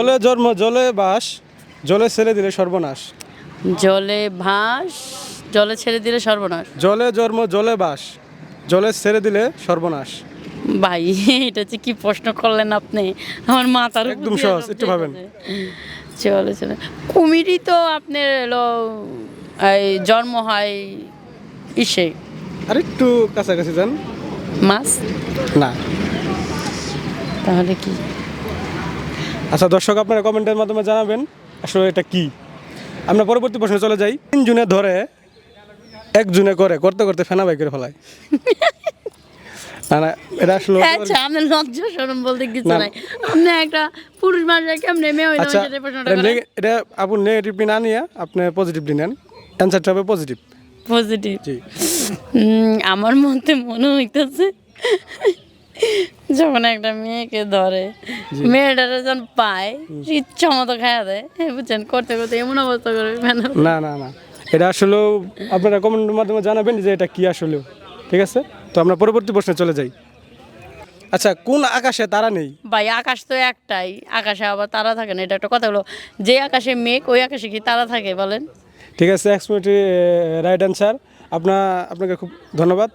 জলে জন্ম জলে বাস জলে ছেড়ে দিলে সর্বনাশ। জলে ভাস জলে ছেড়ে দিলে সর্বনাশ। জলে জন্ম জলে বাস জলে ছেড়ে দিলে সর্বনাশ। ভাই এটা হচ্ছে কি প্রশ্ন করলেন আপনি? আমার মাথার একদম সহজ, একটু ভাবেন। চলে চলে। কুমিরই তো আপনার হলো এই জন্ম হয় ইসে। আর একটু কাছাকাছি যান। মাছ? না। তাহলে কি? আচ্ছা দর্শক আপনারা কমেন্টের মাধ্যমে জানাবেন আসলে এটা কি। আমরা পরবর্তী প্রশ্নে চলে যাই। তিন জুনে ধরে এক জুনে করে করতে করতে ফেনা বাই করে ফেলায়। না না এটা আসলে আচ্ছা আপনার লজ্জা শরম বলতে কিছু নাই। আপনি একটা পুরুষ মানুষ কেমনে মেয়ে হইতে আচ্ছা সেটা প্রশ্নটা এটা আপনি নেগেটিভলি না নিয়ে আপনি পজিটিভলি নেন। অ্যান্সারটা হবে পজিটিভ। পজিটিভ। জি। আমার মধ্যে মনে হইতেছে যখন একটা মেয়েকে ধরে মেয়েটারা যখন পায় ইচ্ছা মতো খাওয়া দেয়। হ্যাঁ, বুঝছেন? করতে করতে এমন অবস্থা করে না না না। এটা আসলেও আপনারা কমেন্টের মাধ্যমে জানাবেন যে এটা কি আসলেও ঠিক আছে? তো আমরা পরবর্তী প্রশ্নে চলে যাই। আচ্ছা কোন আকাশে তারা নেই? ভাই আকাশ তো একটাই। আকাশে আবার তারা থাকে না এটা একটা কথা হলো। যে আকাশে মেঘ ওই আকাশে কি তারা থাকে বলেন। ঠিক আছে এক্সপোর্টি রাইট অ্যান্সার আপনার আপনাকে খুব ধন্যবাদ।